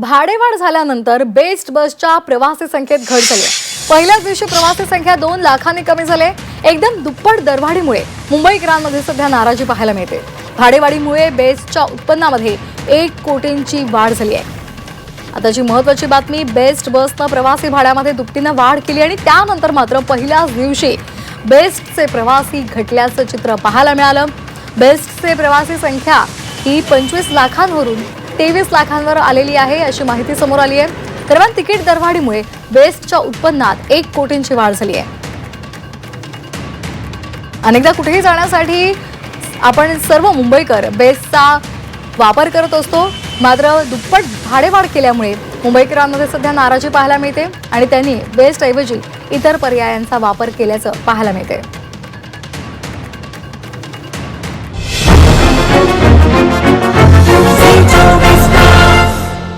भाडेवाढ झाल्यानंतर बेस्ट बसच्या प्रवासी संख्येत घट झाली पहिल्याच दिवशी प्रवासी संख्या दोन लाखांनी कमी झाले एकदम दुप्पट दरवाढीमुळे मुंबईकरांमध्ये सध्या नाराजी पाहायला मिळते. भाडेवाढीमुळे बेस्टच्या उत्पन्नामध्ये एक कोटींची वाढ झाली आहे. आताची महत्वाची बातमी बेस्ट बसनं प्रवासी भाड्यामध्ये दुपटीनं वाढ केली आणि त्यानंतर मात्र पहिल्याच दिवशी बेस्टचे प्रवासी घटल्याचं चित्र पाहायला मिळालं. बेस्टचे प्रवासी संख्या ही पंचवीस लाखांवरून तेवीस लाखांवर आलेली आहे अशी माहिती समोर आली आहे. दरम्यान तिकीट दरवाढीमुळे बेस्टच्या उत्पन्नात एक कोटींची वाढ झाली आहे. अनेकदा कुठेही जाण्यासाठी आपण सर्व मुंबईकर बेस्टचा वापर करत असतो. मात्र दुप्पट भाडेवाढ केल्यामुळे मुंबईकरांमध्ये सध्या नाराजी पाहायला मिळते आणि त्यांनी बेस्टऐवजी इतर पर्यायांचा वापर केल्याचं पाहायला मिळते